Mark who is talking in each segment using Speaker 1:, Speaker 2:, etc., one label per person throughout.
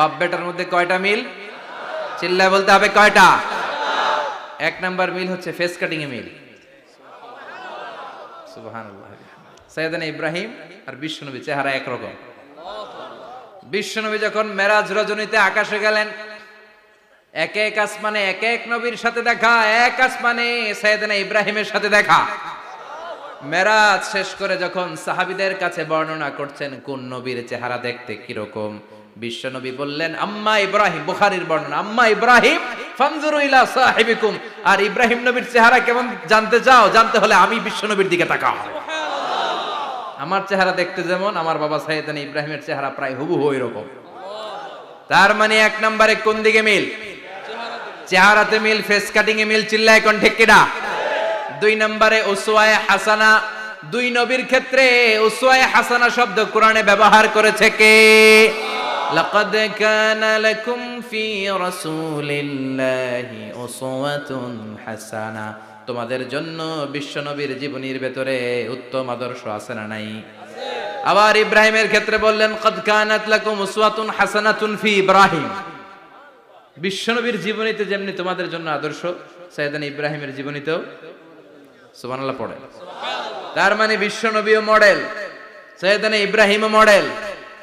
Speaker 1: বাপ বেটার মধ্যে কয়টা মিল? চিল্লায় বলতে হবে কয়টা? এক নাম্বার মিল হচ্ছে ফেস কাটিং এ মিল। সৈয়দানা ইব্রাহিম আর বিশ্বনবী চেহারা একরকম। বিশ্বনবী যখন মেরাজ রজনীতে আকাশে গেলেন, এক এক আসমানে এক এক নবীর সাথে দেখা, এক আসমানে সৈয়দনা ইব্রাহিমের সাথে দেখা। মেরাজ শেষ করে যখন সাহাবিদের কাছে বর্ণনা করছেন, কোন নবীর চেহারা দেখতে কীরকম? বিশ্বনবী বললেন আম্মা ইব্রাহিম বুখারীর বর্ণনা আম্মা ইব্রাহিম ফানজুরু ইলা সাহিবিকুম। আর ইব্রাহিম নবীর চেহারা কেমন জানতে চাও জানতে হলে আমি বিশ্বনবীর দিকে তাকাও। আমার চেহারা দেখতে যেমন আমার বাবা সাইয়েদানি ইব্রাহিমের চেহারা প্রায় হুবহু এরকম তার মানে এক নম্বরে কোন দিকে মিল? চেহারাতে মিল ফেস কাটিং এ মিল চিল্লায় কোন ঠিক কিনা দুই নম্বরে উসওয়ায়ে হাসানা দুই নবীর ক্ষেত্রে উসওয়ায়ে হাসানা শব্দ কোরআনে ব্যবহার করেছে কে? লাকাদ কানা লাকুম ফি রাসূলিল্লাহি উসওয়াতুন হাসানা তোমাদের জন্য বিশ্বনবীর জীবনীর ভেতরে উত্তম আদর্শ আছে না নাই? আবার ইব্রাহিমের ক্ষেত্রে বললেন, কদ কানাত লাকুম উসওয়াতুন হাসানাতুন ফি ইব্রাহিম। বিশ্বনবীর জীবনীতে যেমনি তোমাদের জন্য আদর্শ সাইয়েদান ইব্রাহিমের জীবনীতেও সুবহানাল্লাহ পড়ে। তার মানে বিশ্বনবীও মডেল সৈয়দানা ইব্রাহিমও মডেল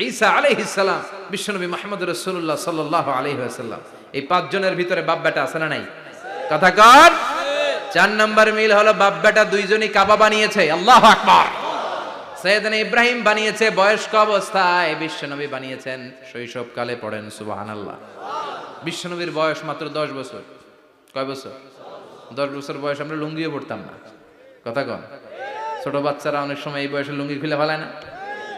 Speaker 1: ঈসা আলাইহিস সালাম বিশ্বনবী মুহাম্মদ রাসূলুল্লাহ সাল্লাল্লাহু আলাইহি ওয়াসাল্লাম। এই পাঁচজনের ভিতরে বাপ বেটা আছে না নাই? কথা কর চার নাম্বার মিল হলো বাপ বেটা দুইজনই কাবা বানিয়েছে। আল্লাহু আকবার। ইব্রাহিম বানিয়েছে, বয়স্ক অবস্থায় বিশ্বনবী বানিয়েছেন। শৈশবকালে পড়েন, সুবহানাল্লাহ। বিশ্বনবীর বয়স মাত্র দশ বছর। কয় বছর? দশ বছর বয়স আমরা লুঙ্গিও পড়তাম না। কথা কন। ছোট বাচ্চারা অনেক সময় এই বয়সে লুঙ্গি খুলে ফেলায় না।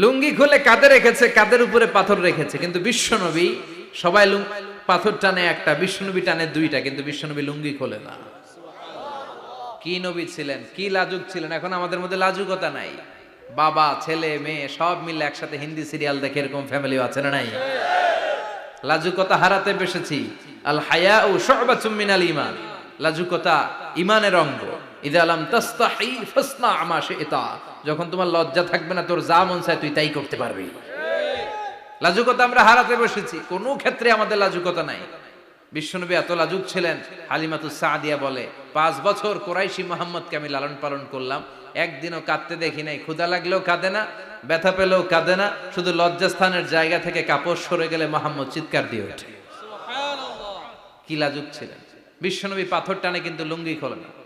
Speaker 1: লুঙ্গি খুলে কাঁধে রেখেছে, কাঁধের উপরে পাথর রেখেছে। কিন্তু বিশ্বনবী, সবাই পাথর টানে একটা, বিশ্বনবী টানে দুইটা, কিন্তু বিশ্বনবী লুঙ্গি খোলে না। কি নবী ছিলেন, কি লাজুক ছিলেন? এখন আমাদের মধ্যে লাজুকতা নাই। বাবা, ছেলে, মেয়ে, সব মিলে একসাথে হিন্দি সিরিয়াল দেখে এরকম ফ্যামিলিও আছে না নাই? লাজুকতা হারাতে বসেছি। আল হায়া ও শোবাতুম আল ইমান। লাজুকতা ইমানের অঙ্গ। ইদা আলাম তাস্তাহি ফাসনা আমা শিতা। যখন তোমার লজ্জা থাকবে না তোর যা মন চায় তুই তাই করতে পারবি। লাজুকতা আমরা হারাতে বসেছি। কোনো ক্ষেত্রে আমাদের লাজুকতা নাই। বিশ্বনবী এত লাজুক ছিলেন হালিমাতু সাদিয়া বলে পাঁচ বছর কোরাইশি মোহাম্মদকে আমি লালন পালন করলাম। একদিনও কাঁদতে দেখি নাই। ক্ষুদা লাগলেও কাঁদে না ব্যথা পেলেও কাঁদে না। শুধু লজ্জাস্থানের জায়গা থেকে কাপড় সরে গেলে মোহাম্মদ চিৎকার দিয়ে ওঠে। কি লাজুক ছিলেন। বিশ্বনবী পাথর টানে কিন্তু লুঙ্গি খোলে না।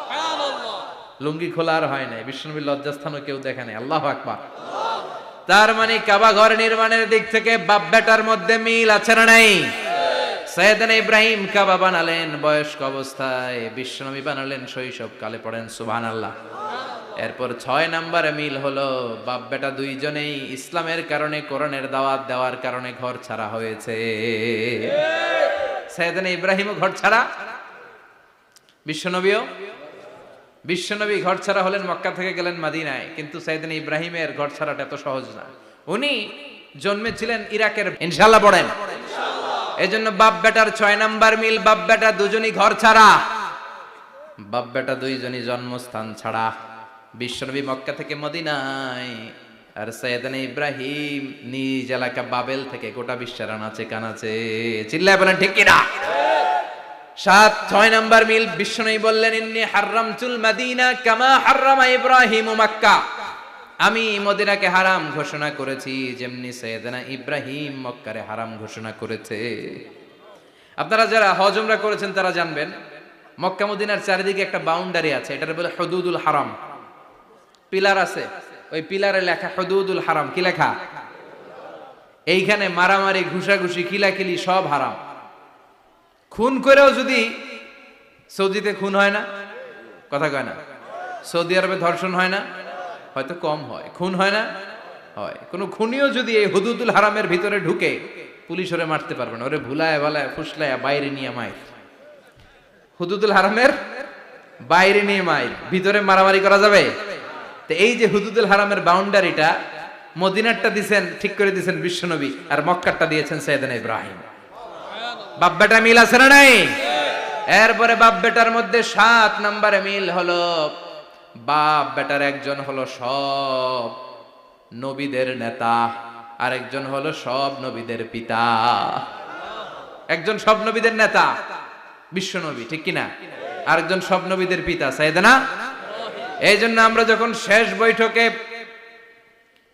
Speaker 1: লুঙ্গি খোলা আর হয় নাই। বিষ্ণুনবীর লজ্জাস্থানও কেউ দেখে নাই। আল্লাহ আকবার। তার মানে কাবা ঘর নির্মাণের দিক থেকে বাপ বেটার মধ্যে মিল আছে না নাই? সৈয়দান ইব্রাহিম কাবা বানালেন বয়স্ক অবস্থায়। বিশ্বনবী বানালেন শৈশব কালে পড়েন সুবহান আল্লাহ এরপর ছয় নাম্বারে মিল হলো, বাপ বেটা দুইজনেই ইসলামের কারণে কোরআনের দাওয়াত দেওয়ার কারণে ঘর ছাড়া হয়েছে। সৈয়দান ইব্রাহিমও ঘর ছাড়া। বিশ্বনবীও বিশ্বনবী ঘর ছাড়া হলেন মক্কা থেকে গেলেন মাদিনায়, কিন্তু সাইদিন ইব্রাহিমের ঘর ছাড়াটা এত সহজ না। উনি জন্মেছিলেন ইরাকের ইনশাল্লাহ পড়েন। এই জন্য বাপ বেটার ছয় নাম্বার মিল, বাপ বেটা দুজনই ঘর ছাড়া। বাপ বেটা দুইজনই জন্মস্থান ছাড়া। বিশ্বনবী মক্কা থেকে মদিনায়, আর সৈয়দান ইব্রাহিম নিজ এলাকা বাবেল থেকে গোটা বিশ্বের আনাচে কানাচে। চিল্লায় বলেন, ঠিক কিনা? সাত, ছয় নাম্বার মিল বিষ্ণু বললেন, ইন্নি হারাম চুল মাদিনা কামা হারামা ইব্রাহিম মাক্কা। আমি মদিনাকে হারাম ঘোষণা করেছি, যেমনি সৈয়দনা ইব্রাহিম মক্কারে হারাম ঘোষণা করেছে। আপনারা যারা হজমরা করেছেন, তারা জানবেন, মক্কা মদিনার চারিদিকে একটা বাউন্ডারি আছে, এটার বলে হদুদুল হারাম। পিলার আছে, ওই পিলারে লেখা হদুদুল হারাম, কি লেখা? এইখানে মারামারি, ঘুষাঘুষি কিলাকিলি সব হারাম। খুন করেও যদি সৌদিতে খুন হয় না, কথা কয় না। সৌদি আরবে ধর্ষণ হয় না, হয়তো কম হয়। খুন হয় না, হয়। কোনো খুনিও যদি এই হুদুদুল হারামের ভিতরে ঢুকে, পুলিশ ওরে মারতে পারবে না। ওরে ভুলায় ভালায় ফুসলায়, বাইরে নিয়ে মায়ের। হুদুদুল হারামের বাইরে নিয়ে মায়ের। ভিতরে মারামারি করা যাবে? তো এই যে হুদুদুল হারামের বাউন্ডারিটা মদিনারটা দিছেন, ঠিক করে দিছেন বিশ্বনবী, আর মক্কারটা দিয়েছেন সৈয়দান ইব্রাহিম। বাপ বেটা মিল আছে না নাই? এরপরে বাপ বেটার মধ্যে সাত নম্বরে মিল হলো বাপ বেটার একজন হলো সব নবীদের নেতা, আরেকজন হলো সব নবীদের পিতা। একজন সব নবীদের নেতা, বিশ্ব নবী, ঠিক কিনা? আরেকজন সব নবীদের পিতা সাইদানা এই জন্য আমরা যখন শেষ বৈঠকে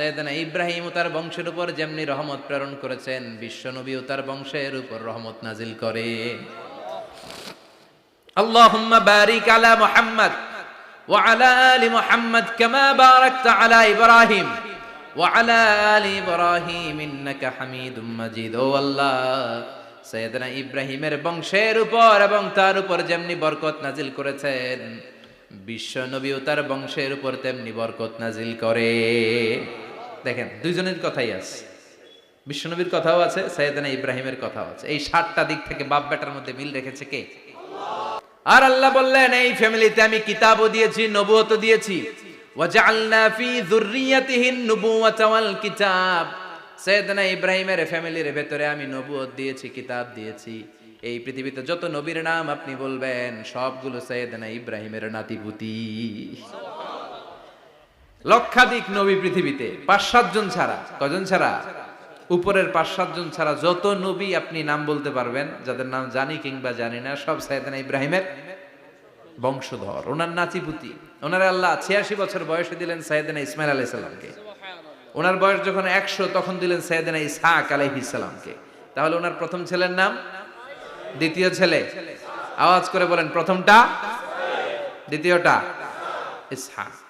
Speaker 1: সৈয়দনা ইব্রাহিম তার বংশের উপর যেমনি রহমত প্রেরণ করেছেন বিশ্বনবী ও তার বংশের উপর রহমত নাজিল করে। আল্লাহুম্মা বারিক আলা মুহাম্মদ ওয়া আলা আলি মুহাম্মদ কামা বারাকতা আলা ইব্রাহিম ওয়া আলা আলি ইব্রাহিম ইন্নাকা হামিদুম মাজিদ। ও আল্লাহ ইব্রাহিমের বংশের উপর এবং তার উপর যেমনি বরকত নাজিল করেছেন, বিশ্ব নবী ও তার বংশের উপর তেমনি বরকত নাজিল করে। দেখেন, দুইজনের কথাই আছে। বিশ্বনবীর কথাও আছে, সৈয়দানা ইব্রাহিমের কথাও আছে। এই সাতটা দিক থেকে বাপ বেটার মধ্যে মিল রেখেছে কে? আর আল্লাহ বললেন, এই ফ্যামিলিতে আমি কিতাবও দিয়েছি, নবুয়তও দিয়েছি। ওয়াজআলনা ফি যুররিয়াতিহিন ওয়াল কিতাব। সৈয়দনা ইব্রাহিমের ফ্যামিলির ভেতরে আমি নবুয়ত দিয়েছি, কিতাব দিয়েছি। এই পৃথিবীতে যত নবীর নাম আপনি বলবেন, সবগুলো সৈয়দনা ইব্রাহিমের নাতিপুতি লক্ষাধিক নবী পৃথিবীতে, পাঁচ সাতজন ছাড়া। কজন ছাড়া? উপরের পাঁচ সাতজন ছাড়া যত নবী আপনি নাম বলতে পারবেন, যাদের নাম জানি কিংবা জানি না, সব সাইদানা ইব্রাহিমের বংশধর। ওনার নাচিপুতি ওনার আল্লাহ ছিয়াশি বছর বয়সে দিলেন সাইদানা ইসমাইল আলাইহিস সালামকে। ওনার বয়স যখন একশো, তখন দিলেন সাইদানা ইসহাক আলাইহিস সালামকে। তাহলে ওনার প্রথম ছেলের নাম? দ্বিতীয় ছেলে? আওয়াজ করে বলেন, প্রথমটা? দ্বিতীয়টা? ইসহাক।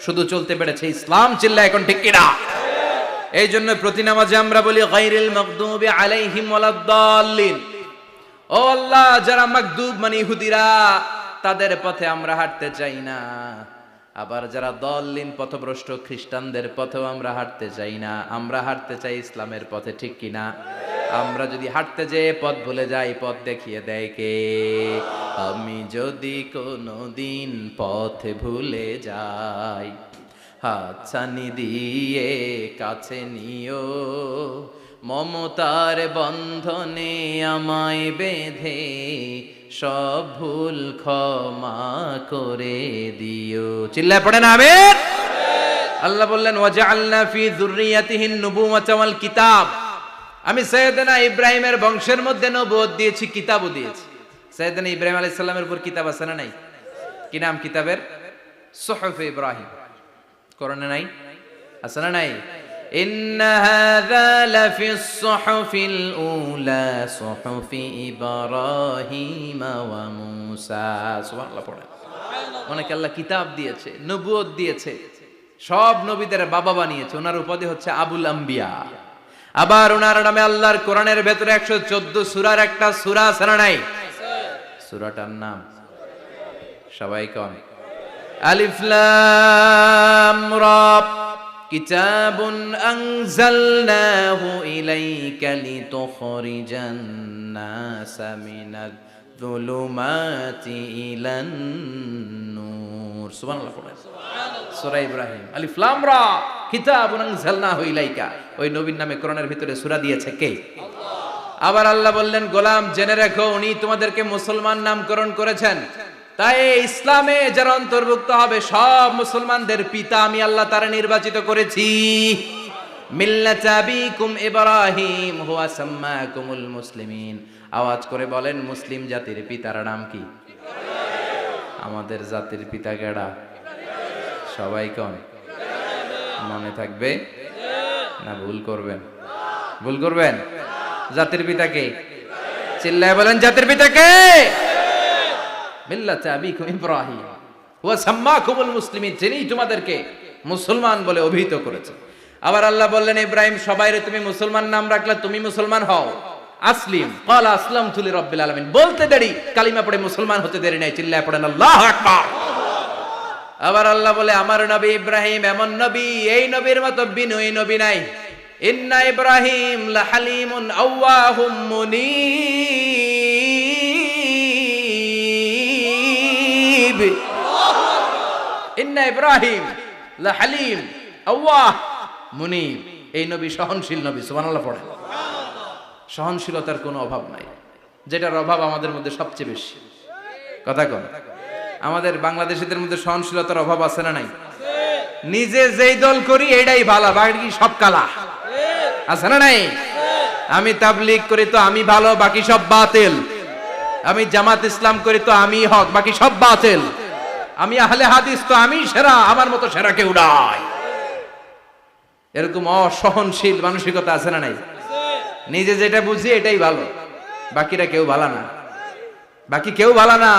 Speaker 1: শুধু চলতে পেরেছে ইসলাম চিল্লা এখন ঠিক কিনা? এই জন্য প্রতি নামাজে আমরা বলি গাইরিল মাগদুবি আলাইহিম ওয়ালাদ্দাল্লিন ও আল্লাহ, যারা মাগদুব মানে ইহুদিরা, তাদের পথে আমরা হাঁটতে চাই না। আবার যারা দলিন পথভ্রষ্ট খ্রিস্টানদের পথেও আমরা হাঁটতে চাই না। আমরা হাঁটতে চাই ইসলামের পথে ঠিক কিনা? আমরা যদি হাঁটতে যেয়ে পথ ভুলে যাই, পথ দেখিয়ে দেয় কে? আমি যদি কোনো দিন পথ ভুলে যাই, হাতছানি দিয়ে কাছে নিও, মমতার বন্ধনে আমায় বেঁধে, সব ভুল ক্ষমা করে দিও। চিল্লায় পড়ে না আমির আল্লাহ বললেন ওয়াজআলনা ফি যুররিয়াতিহিন নুবুওয়াতা ওয়াল কিতাব। আমি সৈয়দনা ইব্রাহিমের বংশের মধ্যে নবুয়ত দিয়েছি কিতাবও দিয়েছি সৈয়দনা ইব্রাহিম আলাইহিস সালামের উপর কিতাব আছে না নাই কি নাম কিতাবের সুহফ ইব্রাহিম কোরআনে নাই আছে না নাই إن هذا لفي الصحف الأولى صحف إبراهيم وموسى سبحان الله পড়েন অনেক আল্লাহ কিতাব দিয়েছে নবুয়ত দিয়েছে সব নবীদের বাবা বানিয়েছে ওনার উপাধি হচ্ছে আবুল আম্বিয়া আবার ওনার নামে আল্লাহর কোরআনের ভেতরে একশো চোদ্দ সুরার একটা সুরা আছে না নাই সুরাটার নাম সবাই কন আলিফ লাম রা كتاب أنزلناه إليك لتخرج الناس من الظلمات জুলুমাতি ইলান নূর সুবহানাল্লাহ পড়েন সূরা ইব্রাহিম। আলিফ লাম রা। কিতাবুন আনজালনাহু ইলাইকা। ওই নবীর নামে কোরআনের ভিতরে সূরা দিয়েছে কে? আবার আল্লাহ বললেন, গোলাম, জেনে রেখো, উনি তোমাদেরকে মুসলমান নামকরণ করেছেন। তাই ইসলামে যারা অন্তর্ভুক্ত হবে, সব মুসলমানদের পিতা আমি আল্লাহ তারা নির্বাচিত করেছি। মিল্লাতাবিকুম ইব্রাহিম, হুয়া সাম্মাকুমুল মুসলিমিন। আওয়াজ করে বলেন, মুসলিম জাতির পিতার নাম কি? আমাদের জাতির পিতা কেডা? সবাই কন? মনে থাকবে? না, ভুল করবেন। ভুল করবেন? জাতির পিতাকে চিল্লায় বলেন, জাতির পিতাকে মিল্লাতে আবিকুম ইব্রাহিম। হুয়া সাম্মাকুমুল মুসলিমিন, যিনি তোমাদেরকে মুসলমান বলে অভিহিত করেছে। আবার আল্লাহ বললেন, ইব্রাহিম, সবাইরে তুমি মুসলমান নাম রাখলে তুমি মুসলমান হও। আসলিম। আসলাম আসলামতু লিরাব্বিল আলামিন। বলতে দেরি, কালিমা পড়ে মুসলমান হতে দেরি নাই, চিল্লায় পড়েন আল্লাহু আকবার। আবার আল্লাহ বলে, আমার নবী ইব্রাহিম এমন নবী, এই নবীর মতো বিনয়ী নবী নাই। ইন্না ইব্রাহিম লাহালিমুন আওয়াহুম মুনিব। ইন্না ইব্রাহিম লাহালিম আওয়াহ মুনিব। এই নবী সহনশীল নবী, সুবহানাল্লাহ পড়ে সহনশীলতার কোনো অভাব নাই। যেটার অভাব আমাদের মধ্যে সবচেয়ে বেশি। কথা কন। আমাদের বাংলাদেশিদের মধ্যে সহনশীলতার অভাব আছে না নাই? নিজে যেই দল করি এটাই ভালো, বাকি সব কালা। আছে না নাই? আমি তাবলিগ করি তো আমি ভালো, বাকি সব বাতিল। আমি জামাত ইসলাম করি তো আমি হক, বাকি সব বাতিল। আমি আহলে হাদিস তো আমি সেরা, আমার মতো সেরাকে উড়াই এরকম অসহনশীল মানসিকতা আছে না নাই? নিজে যেটা বুঝি এটাই ভালো। বাকিরা কেউ ভালো না। বাকি কেউ ভালো না।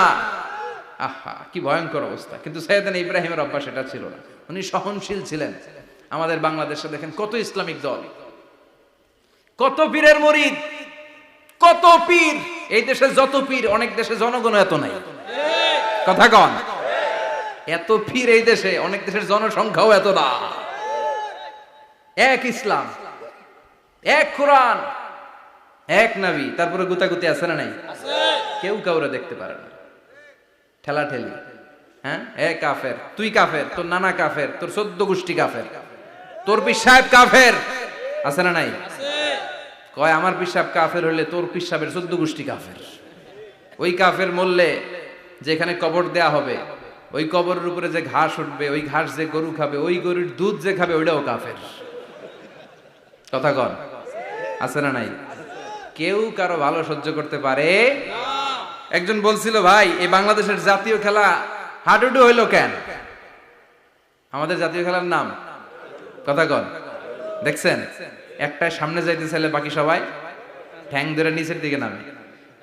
Speaker 1: আহা, কি ভয়ঙ্কর অবস্থা। কিন্তু সৈয়দান ইব্রাহিমের অভ্যাস এটা ছিল না। উনি সহনশীল ছিলেন। আমাদের বাংলাদেশে দেখেন কত ইসলামিক দল। কত পীরের মরিদ। কত পীর। এই দেশে যত পীর, অনেক দেশে জনগণ এত নাই। কথা কন। এত পীর এই দেশে, অনেক দেশের জনসংখ্যাও এত না। এক ইসলাম। এক কোরআন, এক নাবি, তারপরে গুতাগুতি আছে না নাই? কেউ কাউরে দেখতে পারে না। ঠেলা ঠেলি হ্যাঁ? এ কাফের, তুই কাফের, তোর নানা কাফের, তোর সদ্য গোষ্ঠী কাফের, তোর পীর সাহেব কাফের, আছে না নাই? কয়, আমার পিসাব কাফের হলে তোর পিসাবের চোদ্দ গোষ্ঠী কাফের। ওই কাফের মরলে যেখানে কবর দেয়া হবে, ওই কবরের উপরে যে ঘাস উঠবে, ওই ঘাস যে গরু খাবে, ওই গরুর দুধ যে খাবে, ওইটাও কাফের। কথা কন। আছে না নাই? কেউ কারও ভালো সহ্য করতে পারে? একজন বলছিল, ভাই, এই বাংলাদেশের জাতীয় খেলা হাডুডু হইল কেন? আমাদের জাতীয় খেলার নাম? কথা কন। দেখছেন? একটা সামনে যাইতে চাইলে বাকি সবাই ঠ্যাং ধরে নিচের দিকে নামে।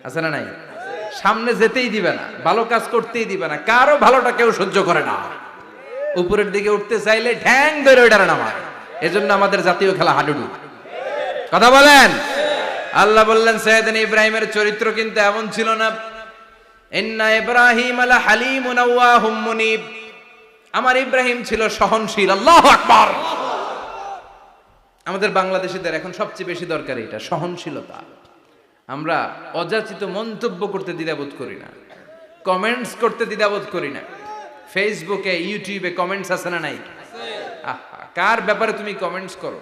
Speaker 1: আছে না নাই? সামনে যেতেই দিবে না, ভালো কাজ করতেই দিবে না, কারও ভালোটা কেউ সহ্য করে না। উপরের দিকে উঠতে চাইলে ঠ্যাং ধরে ওইটার নামায়। এজন্য আমাদের জাতীয় খেলা হাডুডু। কথা বলেন? আল্লাহ বললেন, সৈয়দিন ইব্রাহিমের চরিত্র কিন্তু এমন ছিল না। ইন্না ইব্রাহিম আলা আওয়াহুম মুনিব। আমার ইব্রাহিম ছিল সহনশীল। আল্লাহু আকবার। আমাদের বাংলাদেশিদের এখন সবচেয়ে বেশি দরকার এটা, সহনশীলতা। আমরা অযাচিত মন্তব্য করতে দ্বিধাবোধ করি না। কমেন্টস করতে দ্বিধাবোধ করি না। ফেসবুকে, ইউটিউবে কমেন্টস আছে না নাই? কার ব্যাপারে তুমি কমেন্টস করো?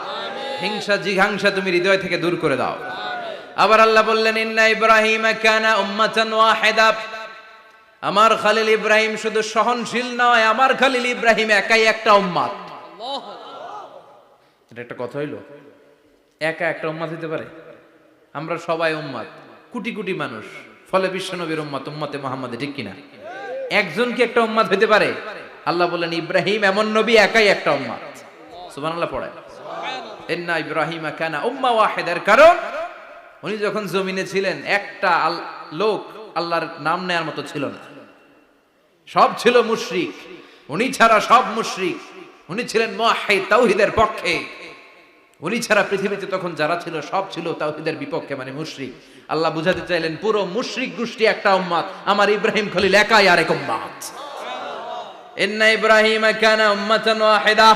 Speaker 1: হিংসা জিঘাংসা তুমি হৃদয় থেকে দূর করে দাও। আবার আল্লাহ বললেন, ইন্না ইব্রাহিম কানা উম্মাতান ওয়াহিদা। আমার খালিল ইব্রাহিম শুধু সহনশীল নয়, আমার খালিল ইব্রাহিম একাই একটা উম্মাত এটা একটা কথা হইল? একা একটা উম্মাত হতে পারে? আমরা সবাই উম্মাত কোটি কোটি মানুষ, ফলে বিশ্বনবীর উম্মাত উম্মতে মোহাম্মদে, ঠিক কিনা? একজন কি একটা উম্মাত হতে পারে? আল্লাহ বললেন, ইব্রাহিম এমন নবী, একাই একটা উম্মাত সুবহানাল্লাহ পড়ায়। ইন্না ইব্রাহিম কানা উম্মা ওয়াহিদার, কারণ উনি যখন জমিনে ছিলেন, একটা লোক আল্লাহর নাম নেয়ার মতো ছিল না। সব ছিল মুশরিক। উনি ছাড়া সব মুশরিক। উনি ছিলেন তাওহীদের পক্ষে। উনি ছাড়া পৃথিবীতে তখন যারা ছিল, সব ছিল তাওহীদের বিপক্ষে মানে মুশরিক। আল্লাহ বুঝাতে চাইলেন, পুরো মুশরিক গোষ্ঠী একটা উম্মাত। আমার ইব্রাহিম খলিল একাই আরেক উম্মাত। ইন্না ইব্রাহিম কানা উম্মাতান ওয়াহিদা।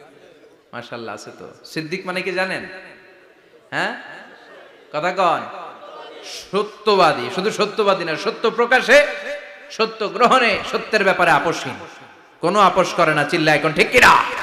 Speaker 1: মাশাল্লাহ আছে তো। সিদ্দিক মানে কি জানেন? হ্যাঁ? কথা কন। সত্যবাদী, শুধু সত্যবাদী না, সত্য প্রকাশে, সত্য গ্রহণে সত্যের ব্যাপারে আপোষহীন। কোনো আপোষ করে না চিল্লা এখন ঠিক কিনা?